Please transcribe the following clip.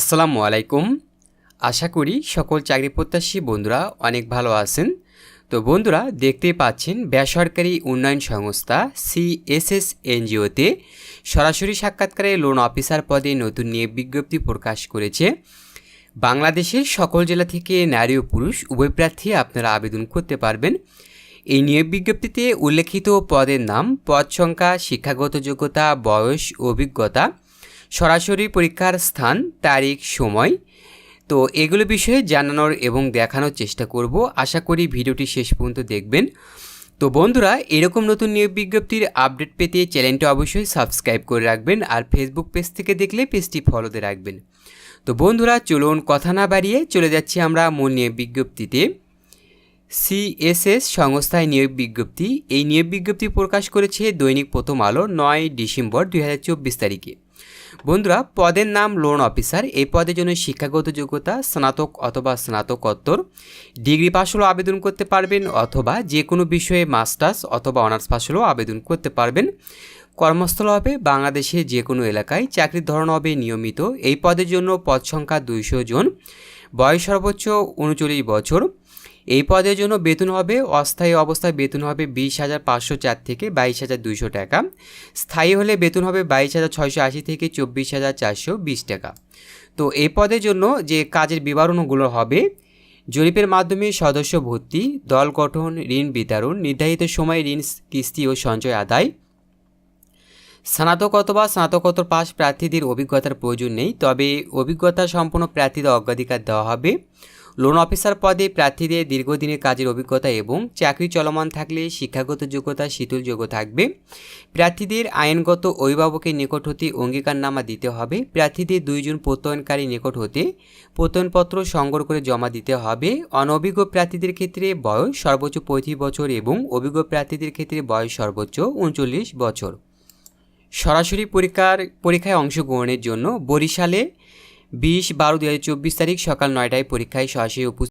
আসসালামু আলাইকুম। আশা করি সকল চাকরি প্রত্যাশী বন্ধুরা অনেক ভালো আছেন। তো বন্ধুরা, দেখতেই পাচ্ছেন বেসরকারি উন্নয়ন সংস্থা সিএসএস এনজিওতে সরাসরি সাক্ষাৎকারে লোন অফিসার পদে নতুন নিয়োগ বিজ্ঞপ্তি প্রকাশ করেছে। বাংলাদেশের সকল জেলা থেকে নারী ও পুরুষ উভয় প্রার্থী আপনারা আবেদন করতে পারবেন। এই নিয়োগ বিজ্ঞপ্তিতে উল্লেখিত পদের নাম, পদ সংখ্যা, শিক্ষাগত যোগ্যতা, বয়স, অভিজ্ঞতা সরাসরি পরীক্ষার স্থান, তারিখ, সময়। তো এগুলো বিষয়ে জানানোর এবং দেখানোর চেষ্টা করব। আশা করি ভিডিওটি শেষ পর্যন্ত দেখবেন। তো বন্ধুরা, এরকম নতুন নিয়োগ বিজ্ঞপ্তির আপডেট পেতে চ্যানেলটি অবশ্যই সাবস্ক্রাইব করে রাখবেন আর ফেসবুক পেজ থেকে দেখলে পেজটি ফলোতে রাখবেন। তো বন্ধুরা, চলুন কথা না বাড়িয়ে চলে যাচ্ছি আমরা মূল নিয়োগ বিজ্ঞপ্তিতে। সিএসএস সংস্থায় নিয়োগ বিজ্ঞপ্তি। এই নিয়োগ বিজ্ঞপ্তি প্রকাশ করেছে দৈনিক প্রথম আলো, নয় ডিসেম্বর দুই হাজার চব্বিশ তারিখে। বন্ধুরা, পদের নাম লোন অফিসার এই পদের জন্য শিক্ষাগত যোগ্যতা, স্নাতক অথবা স্নাতকোত্তর। ডিগ্রি পাশ হলেও আবেদন করতে পারবেন অথবা যে কোনো বিষয়ে মাস্টার্স অথবা অনার্স পাশ হলেও আবেদন করতে পারবেন। কর্মস্থল হবে বাংলাদেশের যে কোনো এলাকায়। চাকরির ধরন হবে নিয়মিত। এই পদের জন্য পদ সংখ্যা দুইশো জন। বয়স সর্বোচ্চ উনচল্লিশ বছর। এই পদের জন্য বেতন হবে, অস্থায়ী অবস্থায় বেতন হবে বিশ হাজার পাঁচশো চার থেকে বাইশ হাজার দুইশো টাকা। স্থায়ী হলে বেতন হবে বাইশ হাজার ছয়শো আশি থেকে চব্বিশ হাজার চারশো বিশ টাকা। তো এই পদের জন্য যে কাজের বিবরণগুলো হবে, জরিপের মাধ্যমে সদস্য ভর্তি, দল গঠন, ঋণ বিতরণ, নির্ধারিত সময়ে ঋণ, কিস্তি ও সঞ্চয় আদায়, স্নাতক অথবা স্নাতকোত্তর পাস প্রার্থীদের অভিজ্ঞতার প্রয়োজন নেই, তবে অভিজ্ঞতা সম্পন্ন প্রার্থীদের অগ্রাধিকার দেওয়া হবে। লোন অফিসার পদে প্রার্থীদের দীর্ঘদিনের কাজের অভিজ্ঞতা এবং চাকরি চলমান থাকলে শিক্ষাগত যোগ্যতা শীতলযোগ্য থাকবে। প্রার্থীদের আইনগত অভিভাবকের নিকট হতে অঙ্গীকারনামা দিতে হবে। প্রার্থীদের দুইজন প্রত্যয়নকারী নিকট হতে প্রত্যয়নপত্র সংগ্রহ করে জমা দিতে হবে। অনভিজ্ঞ প্রার্থীদের ক্ষেত্রে বয়স সর্বোচ্চ পঁয়ত্রিশ বছর এবং অভিজ্ঞ প্রার্থীদের ক্ষেত্রে বয়স সর্বোচ্চ উনচল্লিশ বছর। সরাসরি পরীক্ষার, পরীক্ষায় অংশগ্রহণের জন্য বরিশালে বিশ বারো দু তারিখ সকাল নয়টায় পরীক্ষায় সরাসরি উপস্থিত